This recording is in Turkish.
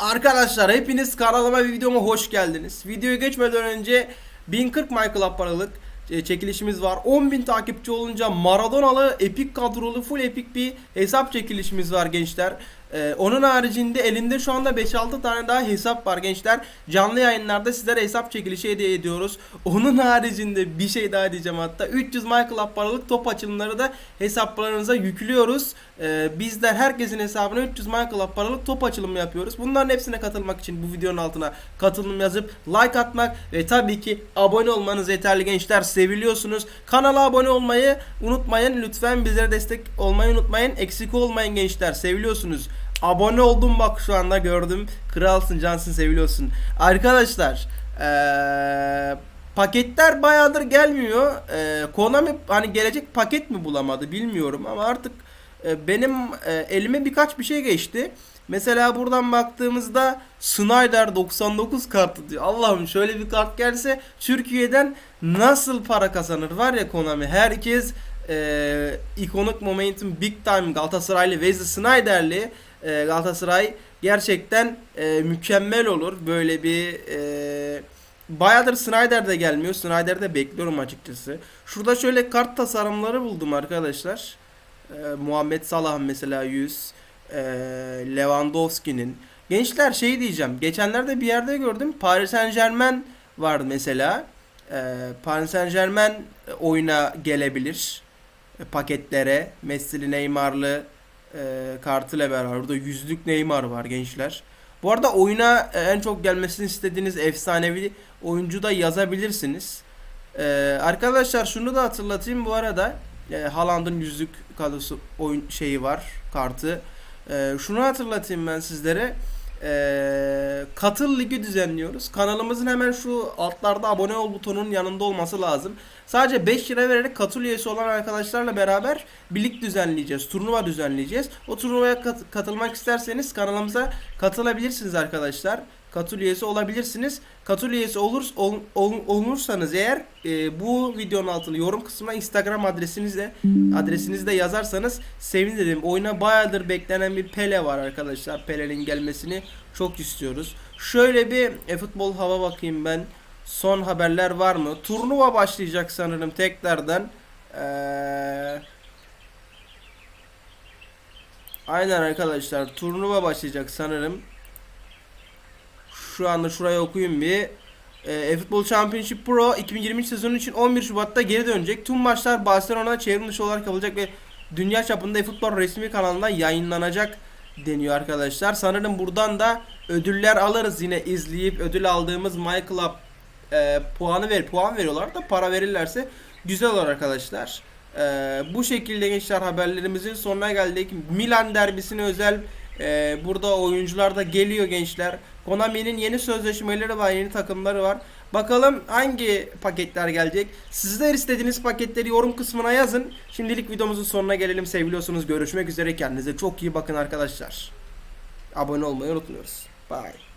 Arkadaşlar hepiniz kanalıma ve videoma hoş geldiniz. Videoya geçmeden önce 1040 Michael paralık e, çekilişimiz var. 10.000 takipçi olunca Maradonalı epik kadrolu full epik bir hesap çekilişimiz var gençler. Ee, onun haricinde elinde şu anda 5-6 tane daha hesap var gençler. Canlı yayınlarda sizlere hesap çekilişi hediye ediyoruz. Onun haricinde bir şey daha diyeceğim hatta. 300 Michael paralık top açılımları da hesaplarınıza yüklüyoruz. Ee, bizler herkesin hesabına 300 Michael paralık top açılımı yapıyoruz. Bunların hepsine katılmak için bu videonun altına katılım yazıp like atmak ve tabii ki abone olmanız yeterli gençler. Seviliyorsunuz. Kanala abone olmayı unutmayın. Lütfen bizlere destek olmayı unutmayın. Eksik olmayın gençler. Seviliyorsunuz. Abone oldum bak şu anda gördüm. Kralsın, cansın, seviliyorsun. Arkadaşlar, eee, paketler bayağıdır gelmiyor. Eee Konami hani gelecek paket mi bulamadı bilmiyorum ama artık e, benim e, elime birkaç bir şey geçti. Mesela buradan baktığımızda Snyder 99 kartı diyor. Allah'ım şöyle bir kart gelse Türkiye'den nasıl para kazanır var ya Konami. Herkes e, ikonik momentum big time Galatasaraylı Wesley Snyder'li e, Galatasaray gerçekten e, mükemmel olur. Böyle bir e, bayağıdır Snyder de gelmiyor. Snyder de bekliyorum açıkçası. Şurada şöyle kart tasarımları buldum arkadaşlar. E, Muhammed Salah mesela 100. E, Lewandowski'nin. Gençler şey diyeceğim. Geçenlerde bir yerde gördüm. Paris Saint Germain vardı mesela. E, Paris Saint Germain oyuna gelebilir. E, paketlere. Messi'li Neymar'lı e, kartıyla beraber. Burada yüzlük Neymar var gençler. Bu arada oyuna en çok gelmesini istediğiniz efsanevi oyuncu da yazabilirsiniz. E, arkadaşlar şunu da hatırlatayım bu arada. E, Haaland'ın yüzlük kadrosu oyun şeyi var kartı. E, şunu hatırlatayım ben sizlere. E, katıl ligi düzenliyoruz. Kanalımızın hemen şu altlarda abone ol butonunun yanında olması lazım. Sadece 5 lira vererek katıl üyesi olan arkadaşlarla beraber bir lig düzenleyeceğiz. Turnuva düzenleyeceğiz. O turnuvaya kat- katılmak isterseniz kanalımıza katılabilirsiniz arkadaşlar. Katıl üyesi olabilirsiniz. Katıl üyesi olur, ol, ol- olursanız eğer e, bu videonun altına yorum kısmına Instagram adresinizle adresinizde yazarsanız sevinirim. Oyuna bayağıdır beklenen bir Pele var arkadaşlar. Pele'nin gelmesini çok istiyoruz. Şöyle bir e, futbol hava bakayım ben. Son haberler var mı? Turnuva başlayacak sanırım tekrardan. Eee Aynen arkadaşlar turnuva başlayacak sanırım. Şu anda şuraya okuyayım bir. E-Futbol Championship Pro 2023 sezonu için 11 Şubat'ta geri dönecek. Tüm maçlar Barcelona'da çevrim dışı olarak yapılacak ve dünya çapında e-futbol resmi kanalında yayınlanacak deniyor arkadaşlar. Sanırım buradan da ödüller alırız yine izleyip ödül aldığımız My Club e, puanı ver puan veriyorlar da para verirlerse güzel olur arkadaşlar. E, bu şekilde gençler haberlerimizin sonuna geldik. Milan derbisine özel e, burada oyuncular da geliyor gençler. Konami'nin yeni sözleşmeleri var, yeni takımları var. Bakalım hangi paketler gelecek. Sizler istediğiniz paketleri yorum kısmına yazın. Şimdilik videomuzun sonuna gelelim. Seviliyorsunuz. Görüşmek üzere. Kendinize çok iyi bakın arkadaşlar. Abone olmayı unutmuyoruz. Bye.